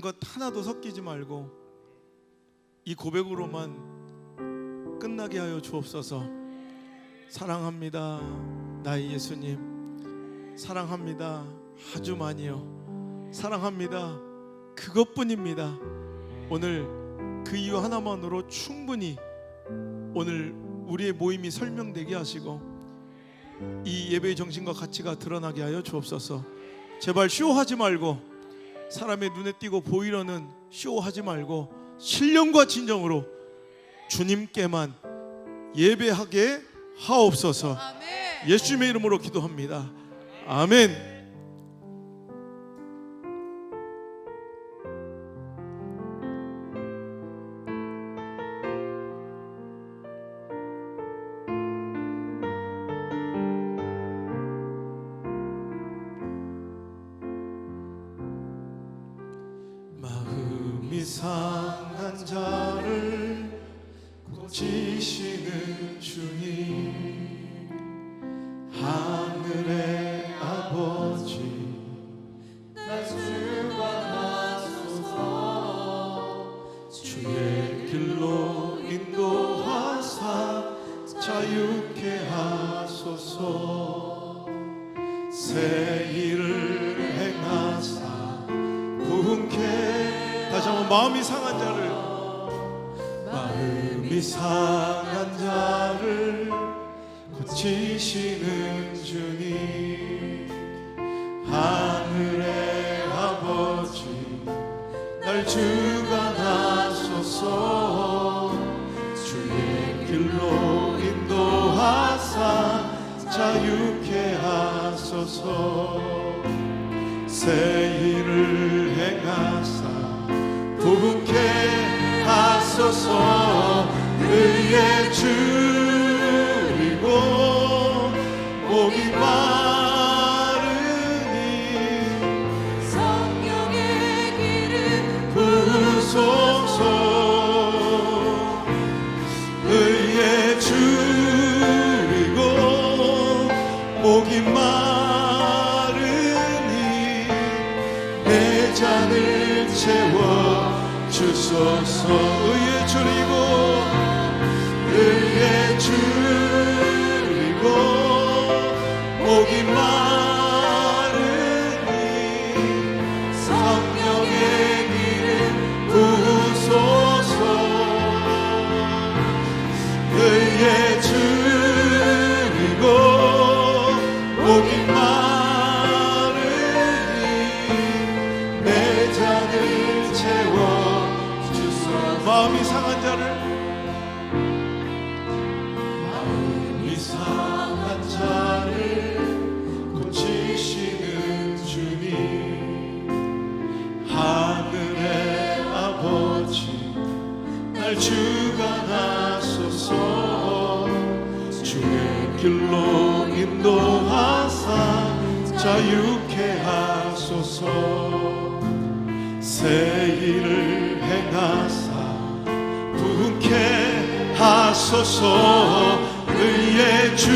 다른 것 하나도 섞이지 말고 이 고백으로만 끝나게 하여 주옵소서. 사랑합니다. 나의 예수님. 사랑합니다. 아주 많이요. 사랑합니다. 그것뿐입니다. 오늘 그 이유 하나만으로 충분히 오늘 우리의 모임이 설명되게 하시고 이 예배의 정신과 가치가 드러나게 하여 주옵소서. 제발 쇼하지 말고 사람의 눈에 띄고 보이려는 쇼하지 말고 신령과 진정으로 주님께만 예배하게 하옵소서. 예수님의 이름으로 기도합니다. 아멘. 새 일을 행하사 부흥케. 다시 한번 마음이 상한 자를. 마음이 상한 자를 고치시는 주님. 하늘의 아버지 날 주관하소서. 주의 길로 인도하사 자유케 하소서 새 일을 행하사 부흥케 하소서. 의의 줄이고 목이 마 주 의의 줄이고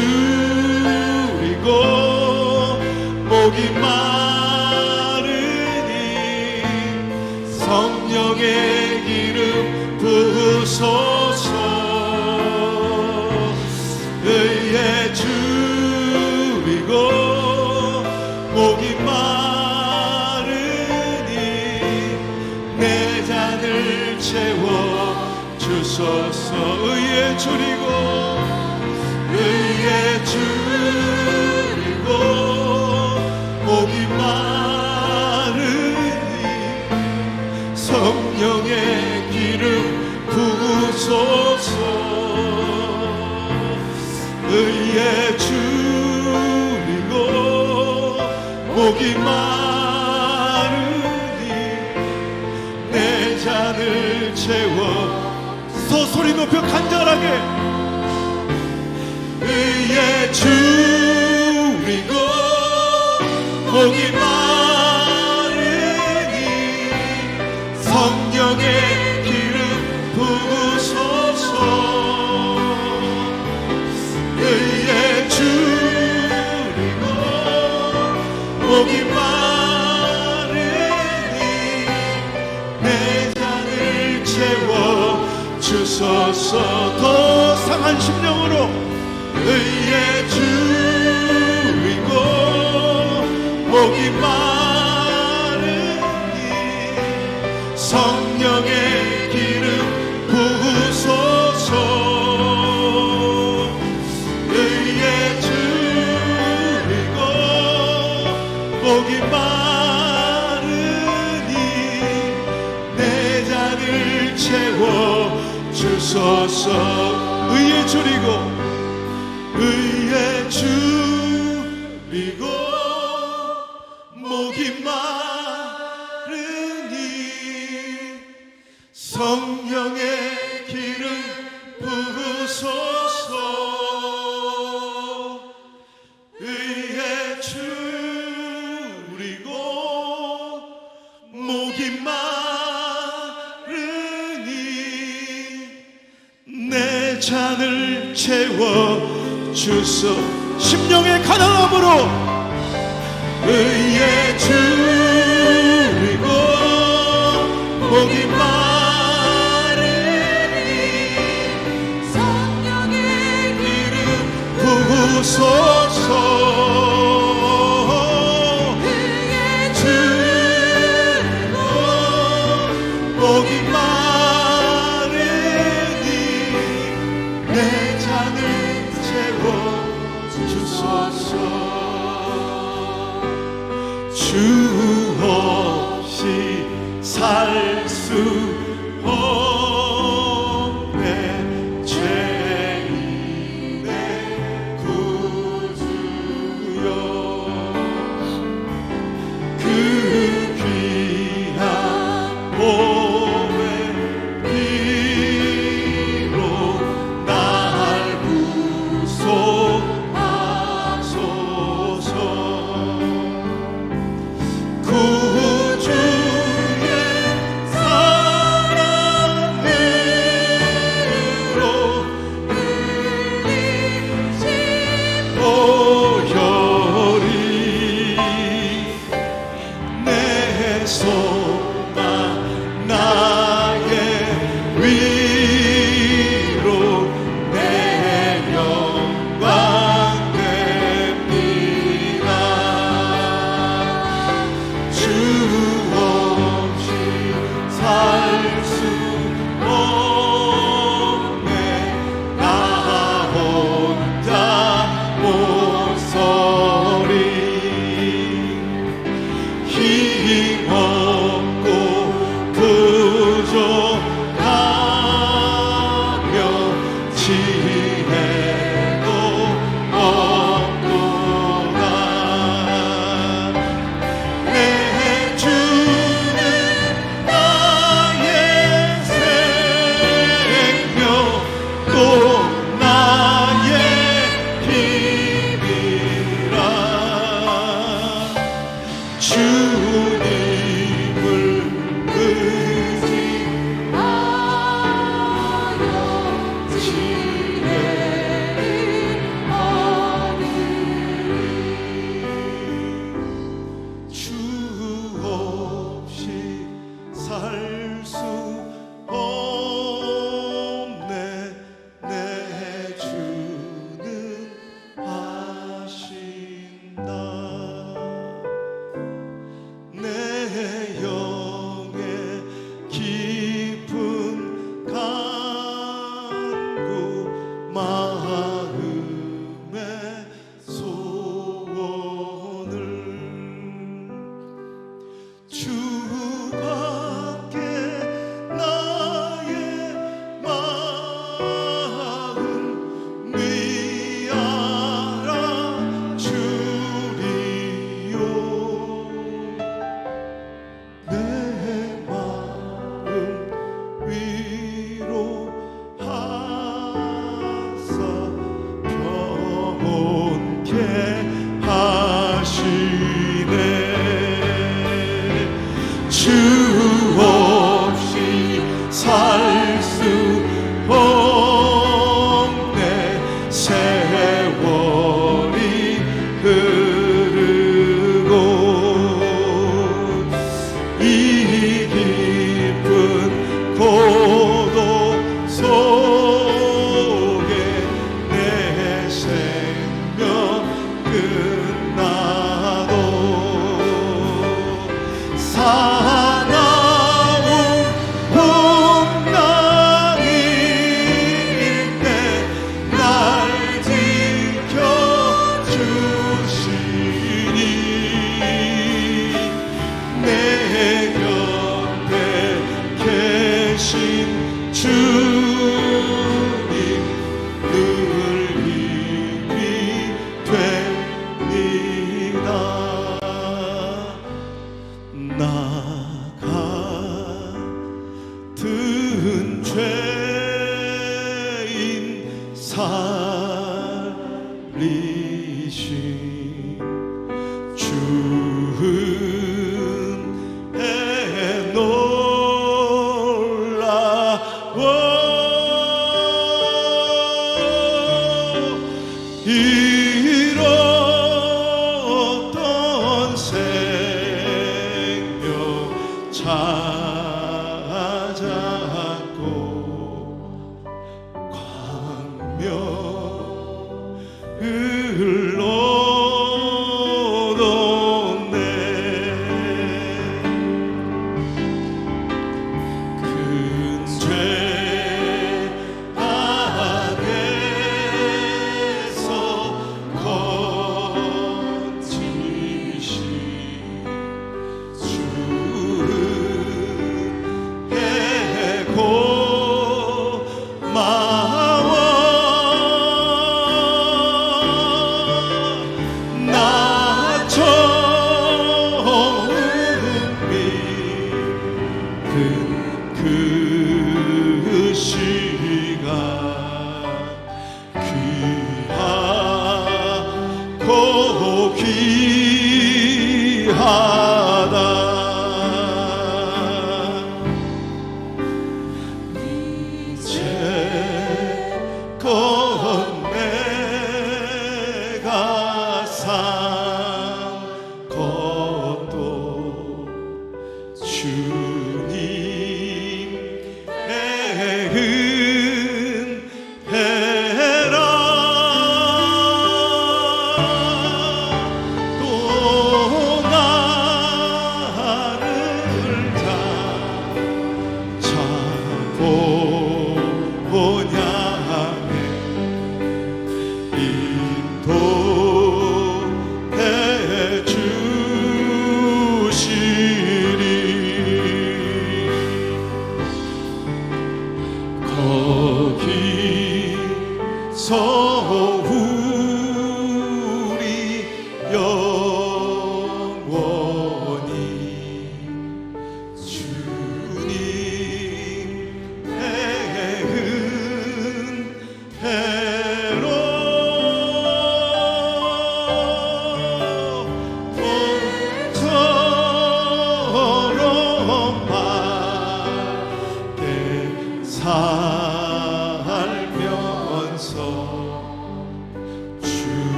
목이 마르니 성령의 기름 부으소 줄이고 의의 줄이고 목이 마르니 성령의 기름 부으소서. 의의 줄이고 목이 마르니 내 잔을 채워 소 소리 높여 간절하게 주소서 더 상한 심령으로 의에 줄이고 목이 마르니 성령의 기름 부으소서. 의에 줄이고 목이 마르 주소서. 의에 줄이고 의에 줄 주소 심령의 가난함으로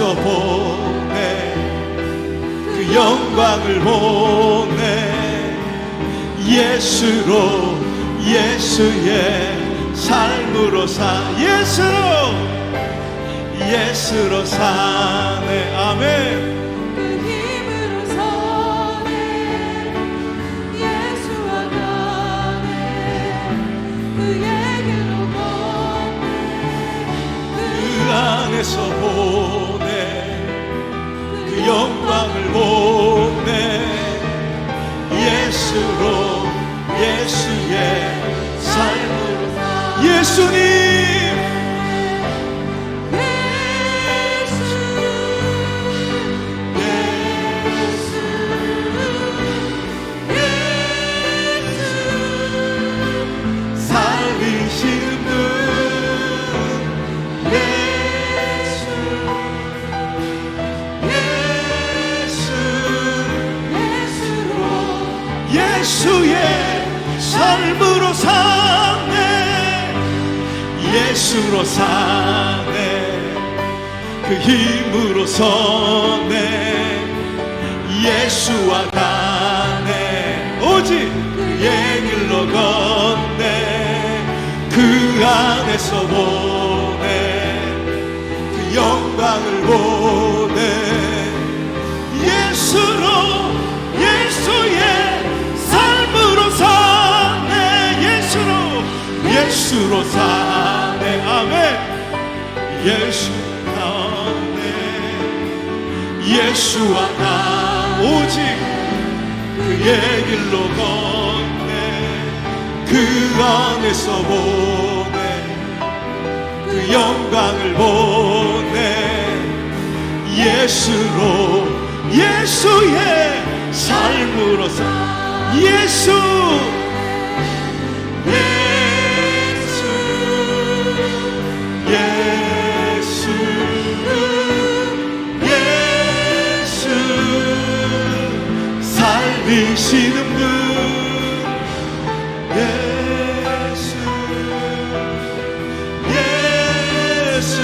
멀리서 보네 그 영광을 보내 예수로 예수의 삶으로 사 예수로 예수로 사네. 아멘. 그, 그 안에서 보 영광을 보내. 예수로 예수의 삶으로 예수님! 삶으로 사네. 예수로 사네. 그 힘으로 서네. 예수와 가네. 오직 그의 길로 걷네. 그 안에서 보네. 그 영광을 보네. 예수로 예수의 예수로 사네. 아멘. 예수 가네 예수와 나 오직 그의 길로 걷네. 그 안에서 보네. 그 영광을 보네. 예수로 예수의 삶으로 사 예수 예수 살리시는 분 예수 예수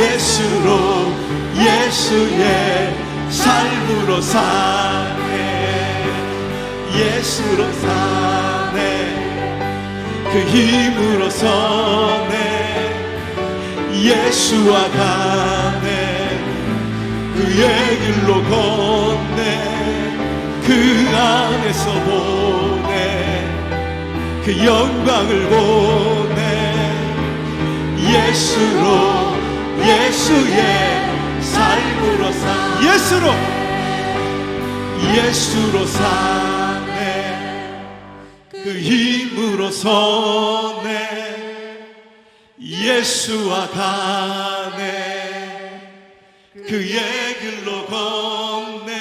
예수로 예수의 삶으로 사네 예수로 사네 그 힘으로 서네 예수와 가네 그의 길로 그 안에서 보네 그 영광을 보네 예수로 예수의 삶으로 사. 예수로! 예수로 사네 그 힘으로 서네 예수와 가네. 그의 길로 걷네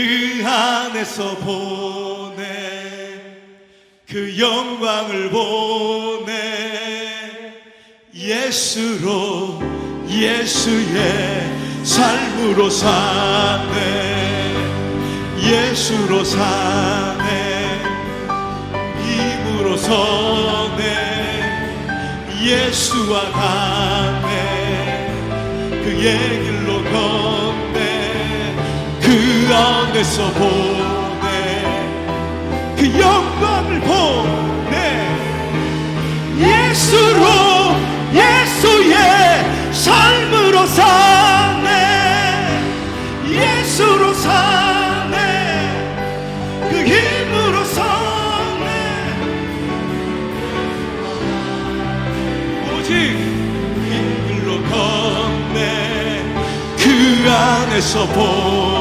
그 안에서 보네 그 영광을 보네 예수로 예수의 삶으로 사네. 예수로 사네. 힘으로 서네. 예수와 가네. 그의 길로 걷네 그 안에서 보네 그 영광을 보네 예수로 예수의 삶으로 사네. 예수로 사네. 그 힘으로 사네. 오직 이 길로 걷네. 그 안에서 보네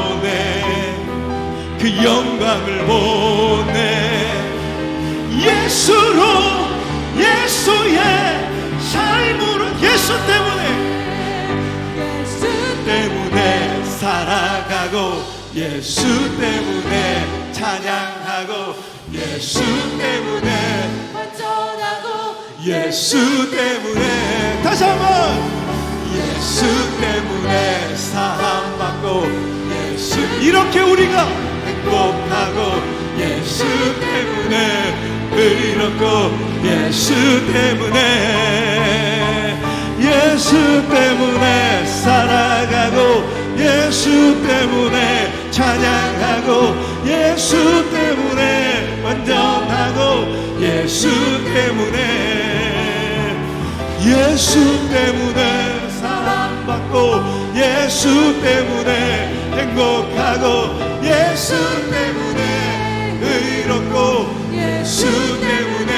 그 영광을 보네 예수로 예수의 삶으로 예수 때문에. 예수 때문에 살아가고 예수 때문에 찬양하고 예수 때문에 완전하고 예수 때문에. 다시 한번. 예수 때문에 사랑받고 예수 이렇게 우리가 행복하고 예수 때문에 의롭고 예수 때문에 예수 때문에 살아가고 예수 때문에 찬양하고 예수 때문에 완전하고 예수 때문에 예수 때문에 사랑받고 예수 때문에 행복하고 예수 때문에 의롭고 예수 때문에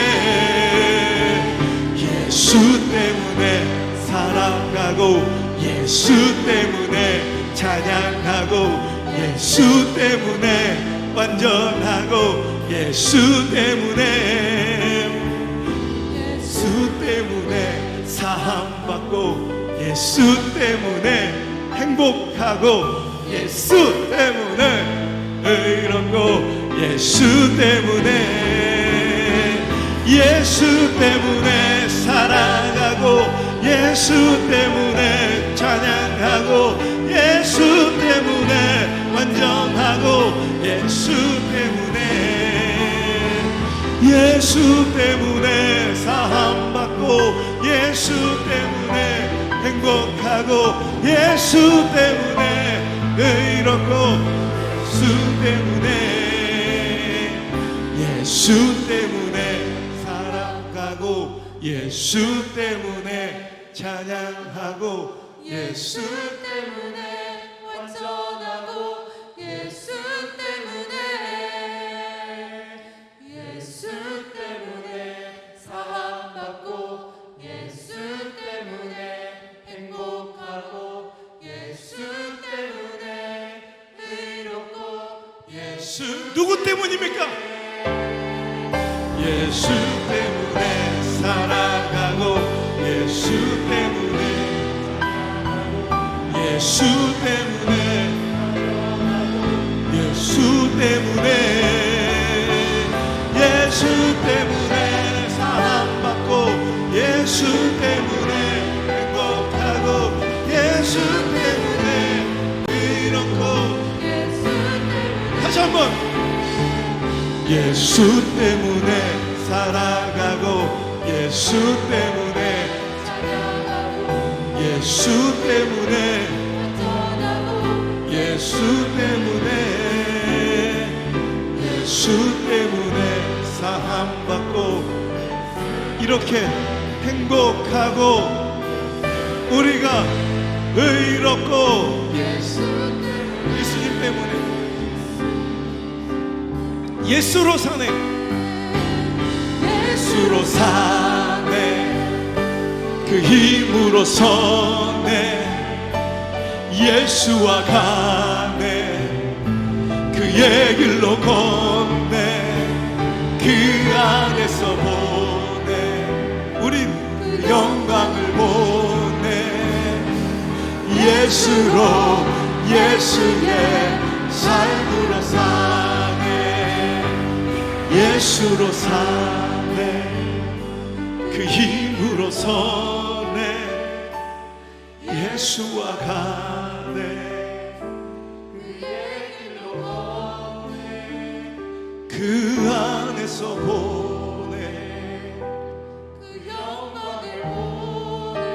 예수 때문에 살아가고 예수 때문에 찬양하고 예수 때문에 완전하고 예수 때문에 예수 때문에 사함받고 예수 때문에 행복하고 예수 때문에 예수 때문에 예수 때문에 살아가고 예수 때문에 찬양하고 예수 때문에 완전하고 예수 때문에 예수 때문에 사함받고 예수 때문에 행복하고 예수 때문에 의롭고 예수 때문에 예수 때문에 사랑하고 예수 때문에 찬양하고 예수 때문에 완전하고 예수 때문에 예수 때문에 사랑받고 예수 때문에 행복하고 예수 때문에 의롭고 예수 누구 때문입니까? 예수 때문에 살아가고 예수 때문에 예수 때문에 예수 때문에 예수 때문에 사랑받고 예수 때문에 행복하고 예수 때문에 의롭고 예수 때문에 다시 한번 예수 때문에 살아가고 예수 때문에 예수 때문에 예수 때문에 예수 때문에 사함 받고 이렇게 행복하고 우리가 의롭고 예수님 때문에 예수로 사네 예수로 사네. 그 힘으로 서네. 예수와 가네. 그의 길로 걷네. 그 안에서 보네. 우린 그 영광을 보네. 예수로 예수의 삶으로 사네. 예수로 사네 서네 예수와 가네. 그 안에서 보네 그 영광을 보내.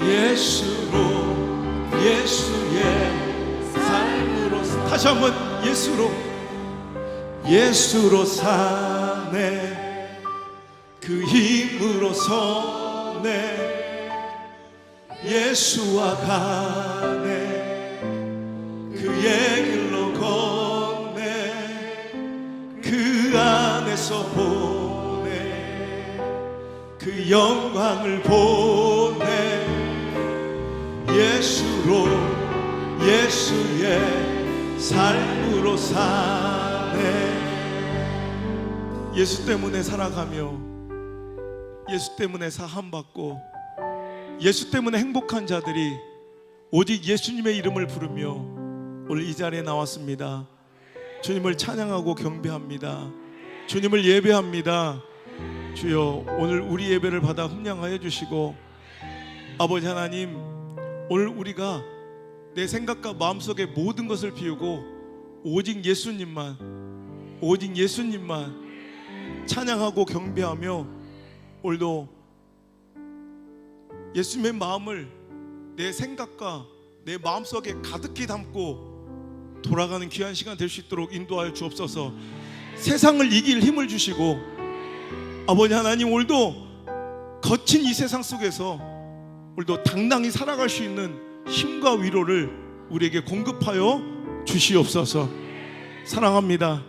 예수로 예수의 삶으로 사- 다시 한번 예수로. 예수로 사네 그 힘으로 서네. 예수와 가네. 그의 길로 걷네. 그 안에서 보네. 그 영광을 보네. 예수로 예수의 삶으로 사네. 예수 때문에 살아가며 예수 때문에 사함 받고 예수 때문에 행복한 자들이 오직 예수님의 이름을 부르며 오늘 이 자리에 나왔습니다. 주님을 찬양하고 경배합니다. 주님을 예배합니다. 주여 오늘 우리 예배를 받아 흠양하여 주시고 아버지 하나님 오늘 우리가 내 생각과 마음속의 모든 것을 비우고 오직 예수님만 오직 예수님만 찬양하고 경배하며 오늘도 예수님의 마음을 내 생각과 내 마음속에 가득히 담고 돌아가는 귀한 시간 될 수 있도록 인도하여 주옵소서 세상을 이길 힘을 주시고 아버지 하나님 오늘도 거친 이 세상 속에서 오늘도 당당히 살아갈 수 있는 힘과 위로를 우리에게 공급하여 주시옵소서. 사랑합니다.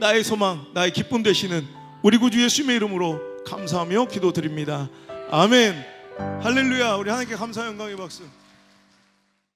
나의 소망, 나의 기쁨 되시는 우리 구주 예수님의 이름으로 감사하며 기도드립니다. 아멘. 할렐루야. 우리 하나님께 감사 영광의 박수.